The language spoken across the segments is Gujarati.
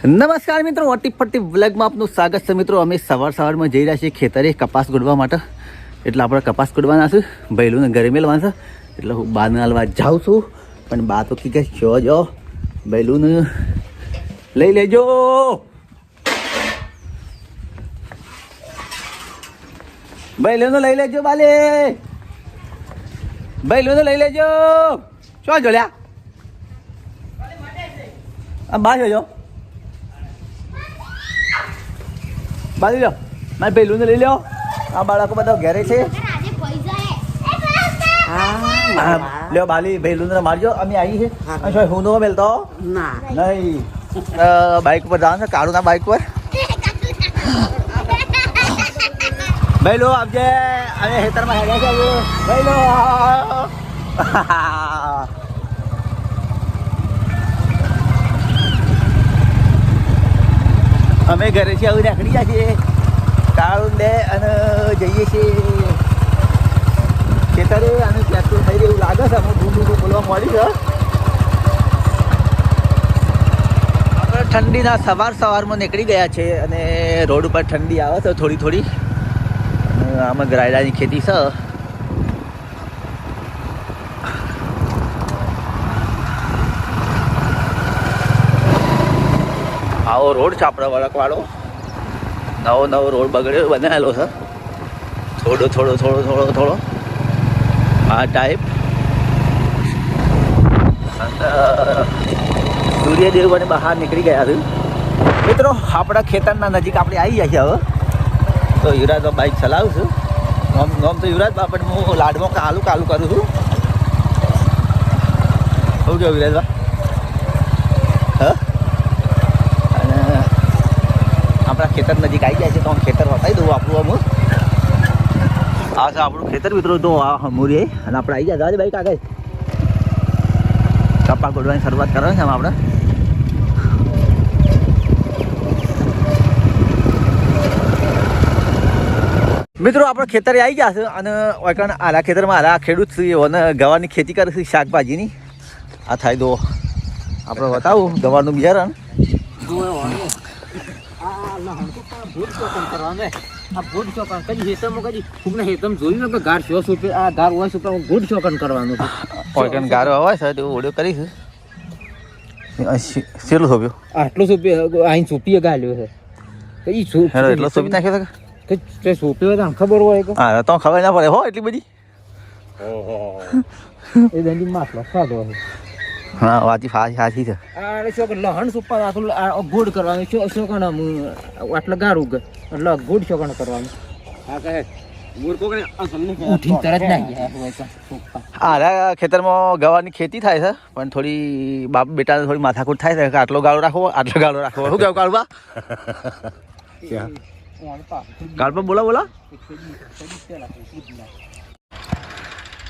નમસ્કાર મિત્રો વટી ફટી વ્લોગમાં આપનું સ્વાગત છે મિત્રો. અમે સવાર સવારમાં જઈ રહ્યા છીએ ખેતરે કપાસ ગોડવા માટે. એટલે આપણે કપાસ ગોડવાના છે. ભૈલુંને ઘરે મેળવાના છે. એટલે હું બાને હાલવા જાઉં છું. પણ બા તો કી કે, જો જો, ભૈલુંને લઈ લેજો. ભૈલુંને લઈ લેજો બાલે. ભૈલુંને લઈ લેજો. શું જોડ્યા આ બા જોજો બાંધી લો મારે પેલું લઈ લો આ બાળકો બધા ઘેરે છે. હા લ્યો બાલી પેલું મારજો. અમે આવી છે. હું. નો મેલતો. નહીં. બાઇક પર જવાનું છે કાળું ના બાઇક પર ભાઈ લો આપજે અરે હેતરમાં હેડ્યા છે ભાઈ લો અમે ઘરેથી આવી રાખડી જાય છીએ કાળું લે અને જઈએ છીએ. ખેતરે અને પેટ્રોલ થઈ રહ્યું. લાગે છે અમે ધૂમ ધૂમ બોલવા મળી છે આપણે ઠંડીના સવાર સવારમાં નીકળી ગયા છે અને રોડ ઉપર ઠંડી આવે છે થોડી થોડી. આમાં ગ્રાયડાની ખેતી છે. આવો રોડ આપણા વળકવાળો. નવો નવો રોડ બગડ્યો, બનાવેલો છે. થોડો થોડો થોડો થોડો થોડો. આ ટાઈપ સૂર્યદેવ અને બહાર નીકળી ગયા છે. મિત્રો, આપણા ખેતરના નજીક આપણે આવી ગયા હવે. તો યુવરાજ બાઇક ચલાવું છું. નોમ નોમ તો યુવરાજ બા પણ હું લાડમાં કાલું કાલું કરું છું. શું કેવું યુવરાજબા હા અને આપણા ખેતર નજીક આવી જાય છે તો ખેતર વસાવી દઉં આપણું અમુક આ છે આપણું ખેતર મિત્રો, તો આ હમુરી અને આપણે આવી ગયા. ભાઈ આગળ કપા ગોડવાની શરૂઆત કરવાની છે આપણે. મિત્રો, આપણે ખેતરે આવી ગયા છે અને ઓયકણ આલા ખેતરમાં આલા ખેડૂત અને ગવાની ખેતી કરે છે શાકભાજીની. આ થાય દો આપણે બતાવું ગવાનું બિયારણ ઓયકણ ગારો હોય છે. તો ઓડિયો કરીશ શેલું સોંપ્યો? આટલો સોપી અહીં સોપીએ ગાલ્યો છે. તો ઈ સોપ હેલો એટલો સોંપી નાખ્યો છે કે? તે સોપ્યો તો આને ખબર હોય કે? હા તો ખબર ના પડે. હો એટલી બધી? એ દંડી માસલો સાદો છે હા વાતી ફાસી સાચી છે. અરે શું કે લહણ સુપા આટલું આ ગોળ કરવાનું શું શું કણ આટલે ગારું કે? એટલે ગોળ શું કણ કરવાનું? હા કહે ખેતરમાં ગવાની ખેતી થાય છે પણ થોડી બાપ બેટા થોડી માથાકૂટ થાય છે કે આટલો ગાળો રાખવો આટલો ગાળો રાખવો. શું કેવું કાળબા? કાળબા બોલા બોલા.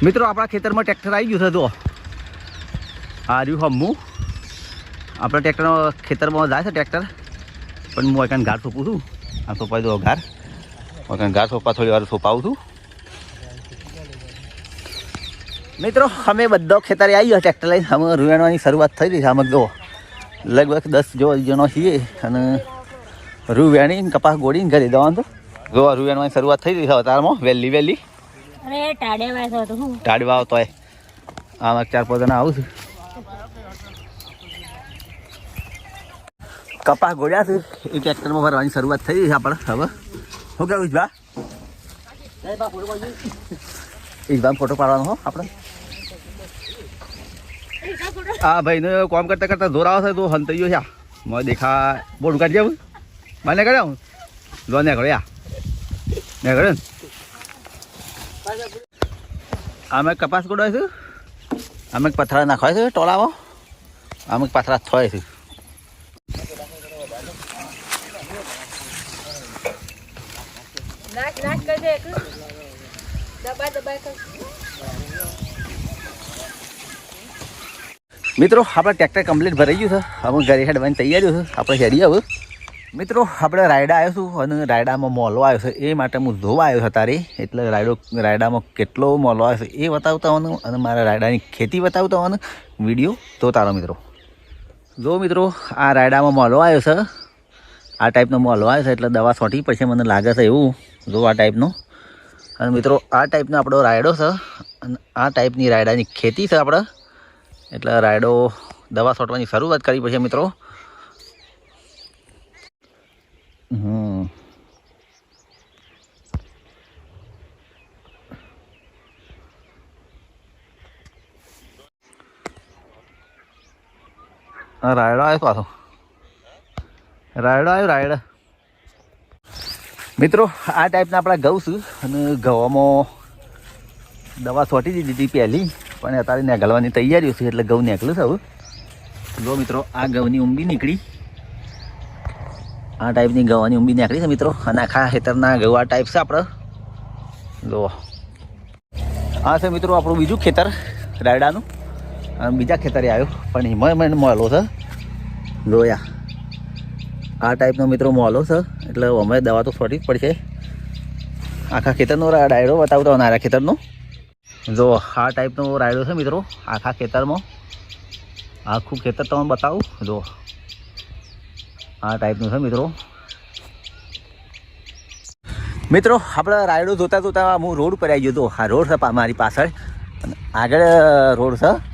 મિત્રો આપણા ખેતરમાં ટ્રેક્ટર આવી ગયું છે તો આ રહ્યું હમું આપણે ટ્રેક્ટરનો ખેતરમાં જાય છે ટ્રેક્ટર. પણ હું એક ઘાર સોંપું છું. આ સોંપાઈ દો ઘાર એકાને ઘાર સોંપા થોડી વાર સોંપાવું છું. મિત્રો અમે બધો ખેતરે આવી ગયા ટ્રેક્ટર લઈને. અમે રૂવાણવાની શરૂઆત થઈ રહી છે. અમે જો લગભગ દસ જો જણો છીએ અને રૂ વેણી કપાસ ગોળીને ઘરે દેવાનું તો જો રૂવેણવાની શરૂઆત થઈ રહી છે અતારમાં વહેલી વહેલી. અરે ટાડે તો આવતો હોય. આમાં ચાર પોતાના આવું છું. કપાસ ગોળ્યા છે. એ ટ્રેક્ટરમાં ભરવાની શરૂઆત થઈ છે આપણે હવે. શું કેવું છે બા ઈજબાન ફોટો પાડવાનો હો આપણે. હા ભાઈ નું કામ કરતા કરતા જોર આવે છે તો હંતૈયો છે મને દેખા બોર્ડ કાઢી જાવ મને કર્યા હું લો ને કર્યા ને કર્યો ને. આમે કપાસ ગોડવાય છે. આમે પથરા નાખવાય છે ટોળામાં. અમે પથરા થોય છે. નાચ નાચ કરી દે એક. દબા દબા કર. મિત્રો, આપણે ટ્રેક્ટર કમ્પ્લીટ ભરાઈ ગયું છે. હવે ઘરે હેડવાની તૈયારી છે આપણે હેડી હવે મિત્રો, આપણે રાયડા આવ્યો છું અને રાયડામાં મોલો આવ્યો છે. એ માટે હું જોવા આવ્યો છું તારે. એટલે રાયડો, રાયડામાં કેટલો મોલો આવ્યો છે એ બતાવતા હોવાનું અને મારા રાયડાની ખેતી બતાવતા હોવાનું. વીડિયો જોતા રહો મિત્રો. જો મિત્રો, આ રાયડામાં મોલો આવ્યો છે. આ ટાઈપનો મોલો આવ્યો છે, એટલે દવા છોટી પડશે મને લાગે છે એવું. જો આ ટાઈપનો અને મિત્રો, આ ટાઈપનો આપણો રાયડો છે. અને આ ટાઈપની રાયડાની ખેતી છે આપણે. એટલે રાયડો દવા છોટવાની શરૂઆત કરી પડશે મિત્રો. હમ. આ રાયડો આવ્યો પાછો. રાયડો આવ્યો, રાયડ. મિત્રો, આ ટાઈપના આપણા ઘઉં છે અને ઘઉંમાં દવા છોટી દીધી હતી પહેલી, પણ અત્યારે નીકળવાની તૈયારીઓ છે એટલે ઘઉં નીકળ્યું છે હવે. જો મિત્રો, આ ઘઉંની ઊંબી નીકળી. આ ટાઈપની ઘઉંની ઊંબી નીકળી છે મિત્રો, અને આખા ખેતરના ઘઉં આ ટાઈપ છે આપણે. જો આ છે મિત્રો આપણું બીજું ખેતર, રાયડાનું. બીજા ખેતરે આવ્યો. પણ એમાં મને મોલો છે. જોયા આ ટાઈપનો મિત્રો મોલો છે. એટલે અમે દવા તો છોડવી જ પડશે. આખા ખેતરનો રા- ડાયરો બતાવતો નારા ખેતરનો. જો, આ ટાઈપનો રાયડો છે મિત્રો. આખા ખેતરમાં. આખું ખેતર તમને બતાવું. જો. આ ટાઈપનું છે મિત્રો. મિત્રો, આપણે રાયડો જોતા જોતા હું રોડ ઉપર આવી ગયો હતો આ રોડ છે મારી પાછળ. આગળ રોડ છે.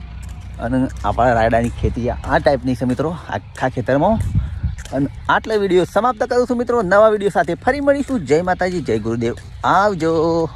અને આપણા રાયડાની ખેતી આ ટાઈપની છે મિત્રો, આખા ખેતરમાં. અને આટલા વીડિયો સમાપ્ત કરું છું મિત્રો. નવા વીડિયો સાથે ફરી મળીશું. જય માતાજી, જય ગુરુદેવ. આવજો.